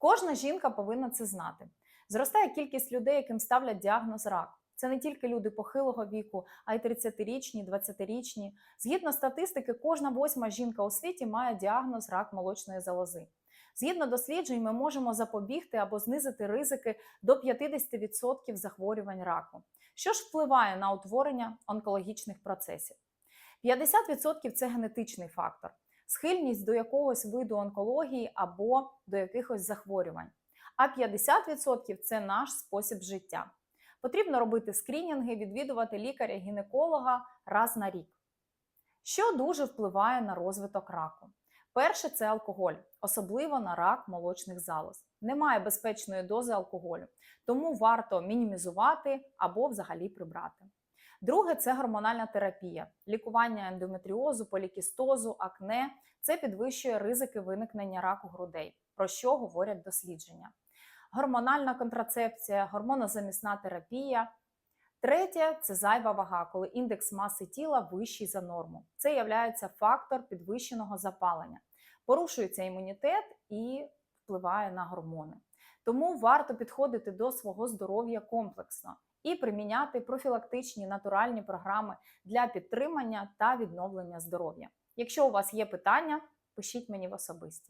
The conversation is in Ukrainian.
Кожна жінка повинна це знати. Зростає кількість людей, яким ставлять діагноз рак. Це не тільки люди похилого віку, а й 30-річні, 20-річні. Згідно статистики, кожна восьма жінка у світі має діагноз рак молочної залози. Згідно досліджень, ми можемо запобігти або знизити ризики до 50% захворювань раку. Що ж впливає на утворення онкологічних процесів? 50% це генетичний фактор, схильність до якогось виду онкології або до якихось захворювань. А 50% це наш спосіб життя. Потрібно робити скринінги, відвідувати лікаря-гінеколога раз на рік. Що дуже впливає на розвиток раку? Перше це алкоголь, особливо на рак молочних залоз. Немає безпечної дози алкоголю, тому варто мінімізувати або взагалі прибрати. Друге це гормональна терапія, лікування ендометріозу, полікістозу, акне. Це підвищує ризики виникнення раку грудей, про що говорять дослідження. Гормональна контрацепція, гормонозамісна терапія. Третє це зайва вага, коли індекс маси тіла вищий за норму. Це є фактор підвищеного запалення. Порушується імунітет і впливає на гормони. Тому варто підходити до свого здоров'я комплексно і приміняти профілактичні натуральні програми для підтримання та відновлення здоров'я. Якщо у вас є питання, пишіть мені в особисті.